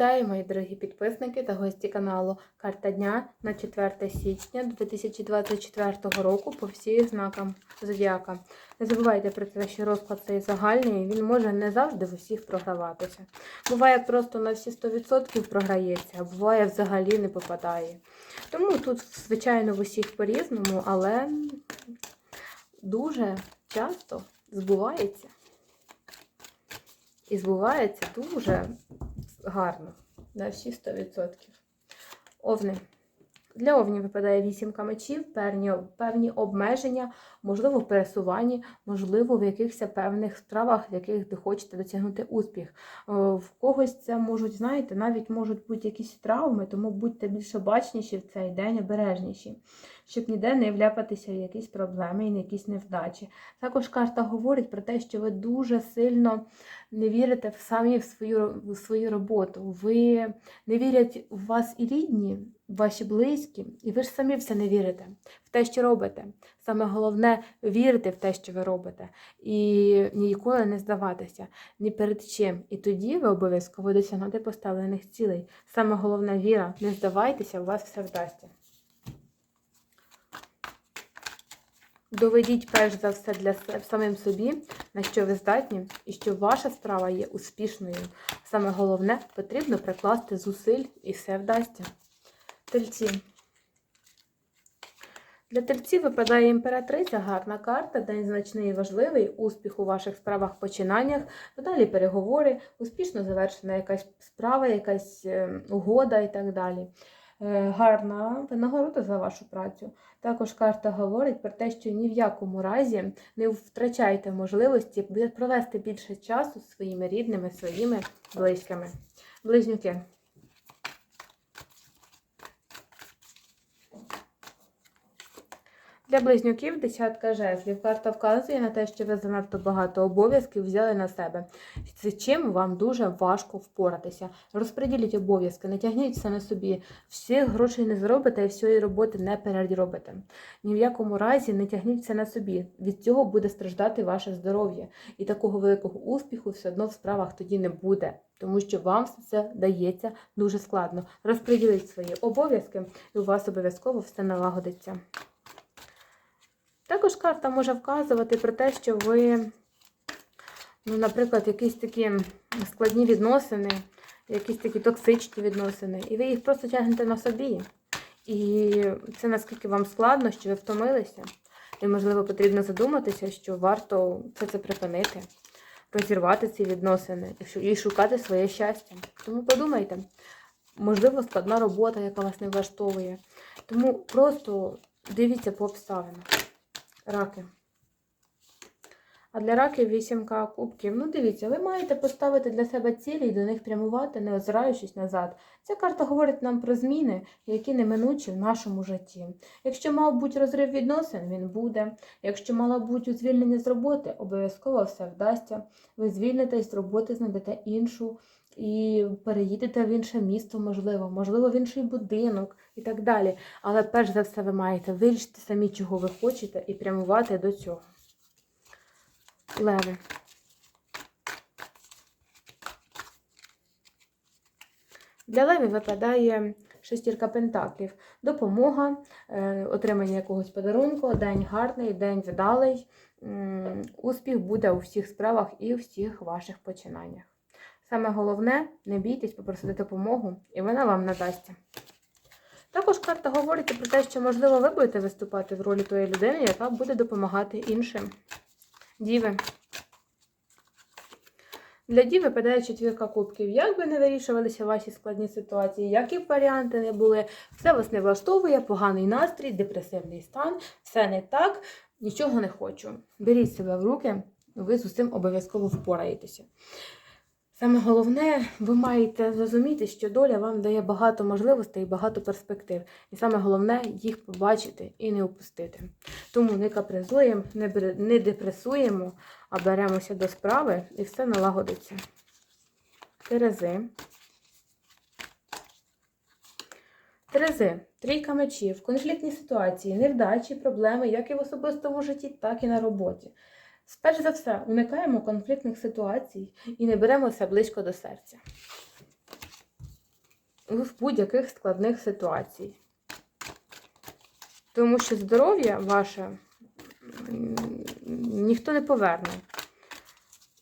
Вітаю, мої дорогі підписники та гості каналу. Карта дня на 4 січня 2024 року по всіх знакам зодіака. Не забувайте про те, що розклад цей загальний, він може не завжди в усіх програватися. Буває просто на всі 100% програється, а буває взагалі не попадає. Тому тут, звичайно, в усіх по-різному, але дуже часто збувається. І збувається дуже гарно. На всі 100%. Овни. Для овнів випадає вісімка мечів, певні, певні обмеження, можливо, в пересуванні, можливо, в якихось певних справах, в яких ви хочете досягнути успіх. Е, В когось це можуть, знаєте, навіть можуть бути якісь травми, тому будьте більш обачніші в цей день, обережніші, щоб ніде не вляпатися в якісь проблеми і на якісь невдачі. Також карта говорить про те, що ви дуже сильно не вірите в самі в свою, в свою роботу. Ви не вірять в вас і рідні, ваші близькі, і ви ж самі все не вірите в те, що робите. Саме головне вірити в те, що ви робите, і ніколи не здаватися ні перед чим. І тоді ви обов'язково досягнете поставлених цілей. Саме головне віра, не здавайтеся, у вас все вдасться. Доведіть перш за все для самим собі, на що ви здатні, і що ваша справа є успішною. Саме головне потрібно прикласти зусиль і все вдасться. Тельці. Для тельців випадає імператриця, гарна карта, день значний і важливий, успіх у ваших справах, починаннях, далі переговори, успішно завершена якась справа, якась е, угода і так далі. Е, Гарна винагорода за вашу працю. Також карта говорить про те, що ні в якому разі не втрачайте можливості провести більше часу зі своїми рідними, своїми близькими. Близнюки. Для близнюків десятка жезлів. Карта вказує на те, що ви занадто багато обов'язків взяли на себе, з чим вам дуже важко впоратися. Розподіліть обов'язки, не тягніть все на собі. Всіх грошей не зробите і всієї роботи не переробите. Ні в якому разі не тягніть це на собі. Від цього буде страждати ваше здоров'я. І такого великого успіху все одно в справах тоді не буде. Тому що вам це дається дуже складно. Розподіліть свої обов'язки, і у вас обов'язково все налагодиться. Також карта може вказувати про те, що ви, ну, наприклад, якісь такі складні відносини, якісь такі токсичні відносини, і ви їх просто тягнете на собі. І це наскільки вам складно, що ви втомилися. І, можливо, потрібно задуматися, що варто все це припинити, розірвати ці відносини і шукати своє щастя. Тому подумайте, можливо, складна робота, яка вас не влаштовує. Тому просто дивіться по обставинах. Раки. А для раків вісімка кубків. Ну, дивіться, ви маєте поставити для себе цілі і до них прямувати, не озираючись назад. Ця карта говорить нам про зміни, які неминучі в нашому житті. Якщо мав бути розрив відносин, він буде. Якщо мало бути звільнення з роботи, обов'язково все вдасться. Ви звільнитесь з роботи, знайдете іншу і переїдете в інше місто, можливо, можливо, в інший будинок і так далі. Але перш за все ви маєте вирішити самі, чого ви хочете, і прямувати до цього. Леви. Для левів випадає шестірка пентаклів. Допомога, е, отримання якогось подарунку, день гарний, день вдалий. Успіх буде у всіх справах і у всіх ваших починаннях. Саме головне, не бійтесь попросити допомогу, і вона вам надасться. Також карта говорить про те, що, можливо, ви будете виступати в ролі тої людини, яка буде допомагати іншим. Діви. Для дів випадає четвірка кубків. Як би не вирішувалися ваші складні ситуації, які б варіанти не були, все вас не влаштовує, поганий настрій, депресивний стан, все не так, нічого не хочу. Беріть себе в руки, ви з усім обов'язково впораєтеся. Саме головне, ви маєте зрозуміти, що доля вам дає багато можливостей і багато перспектив. І саме головне їх побачити і не упустити. Тому не капризуємо, не депресуємо, а беремося до справи і все налагодиться. Терези. Терези. Трійка мечів. Конфліктні ситуації, невдачі, проблеми, як і в особистому житті, так і на роботі. Сперш за все, уникаємо конфліктних ситуацій і не беремо це близько до серця. в будь-яких складних ситуацій. Тому що здоров'я ваше ніхто не поверне.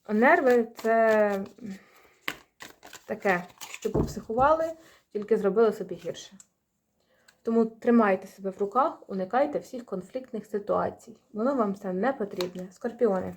Нерви це таке, що попсихували, тільки зробили собі гірше. Тому тримайте себе в руках, уникайте всіх конфліктних ситуацій. Воно вам це не потрібне. Скорпіони.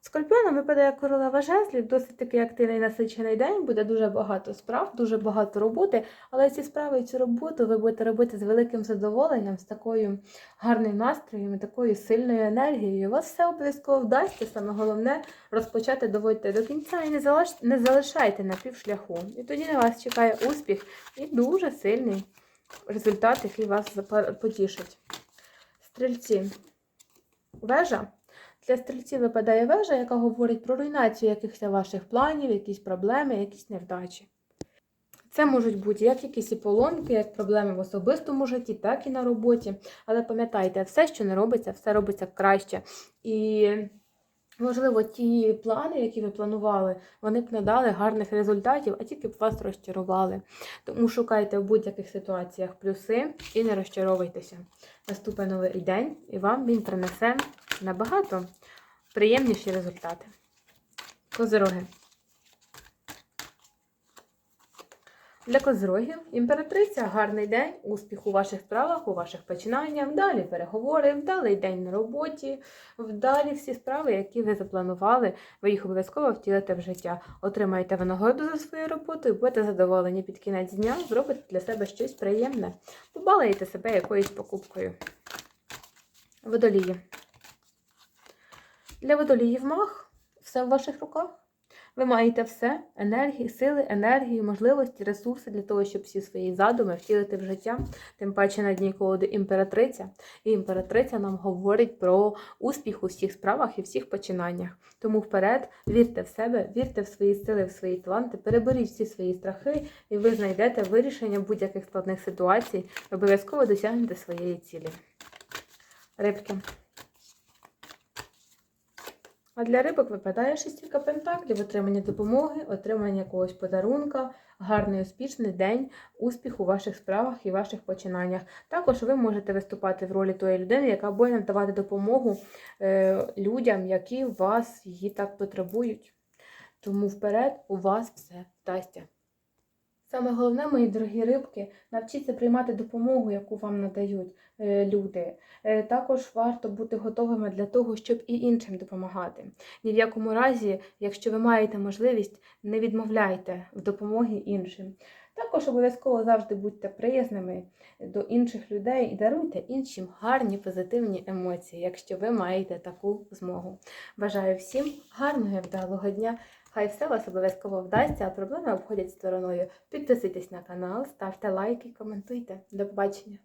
Скорпіонам випадає королева жезлів, досить такий активний насичений день, буде дуже багато справ, дуже багато роботи, але ці справи і цю роботу ви будете робити з великим задоволенням, з такою гарним настроєм, такою сильною енергією. У вас все обов'язково вдасться. Саме головне розпочати доводьте до кінця і не залиш- не залишайте на півшляху. І тоді на вас чекає успіх і дуже сильний результат, який вас потішить. Стрільці. Вежа. Для стрільців випадає вежа, яка говорить про руйнацію якихось ваших планів, якісь проблеми, якісь невдачі. Це можуть бути як якісь і поломки, як проблеми в особистому житті, так і на роботі. Але пам'ятайте, все, що не робиться, все робиться краще. І, можливо, ті плани, які ви планували, вони б не дали гарних результатів, а тільки б вас розчарували. Тому шукайте в будь-яких ситуаціях плюси і не розчаровуйтеся. наступний новий день, і вам він принесе набагато приємніші результати. Козироги. Для козирогів імператриця гарний день, успіх у ваших справах, у ваших починаннях, вдалі переговори, вдалий день на роботі, вдалі всі справи, які ви запланували, ви їх обов'язково втілите в життя. Отримаєте винагороду за свою роботу і будете задоволені під кінець дня, зробите для себе щось приємне, побалаєте себе якоюсь покупкою. Водолії. Для водоліїв мах все в ваших руках. Ви маєте все: енергії, сили, енергії, можливості, ресурси для того, щоб всі свої задуми втілити в життя. Тим паче на дні колоди імператриця. І імператриця нам говорить про успіх у всіх справах і всіх починаннях. Тому вперед, вірте в себе, вірте в свої сили, в свої таланти, переберіть всі свої страхи, і ви знайдете вирішення будь-яких складних ситуацій, обов'язково досягнете своєї цілі. Рибки. А для рибок випадає шістірка пентаклів, отримання допомоги, отримання якогось подарунка, гарний успішний день, успіх у ваших справах і ваших починаннях. Також ви можете виступати в ролі тої людини, яка буде надавати допомогу е, людям, які вас її так потребують. Тому вперед у вас все вдасться. Саме головне, мої дорогі рибки, навчіться приймати допомогу, яку вам надають е, люди. Е, Також варто бути готовими для того, щоб і іншим допомагати. Ні в якому разі, якщо ви маєте можливість, не відмовляйте в допомогі іншим. Також обов'язково завжди будьте приязними до інших людей і даруйте іншим гарні позитивні емоції, якщо ви маєте таку змогу. Бажаю всім гарного і вдалого дня. Хай все вас обов'язково вдасться, а проблеми обходять стороною. Підписуйтесь на канал, ставте лайки, коментуйте. До побачення!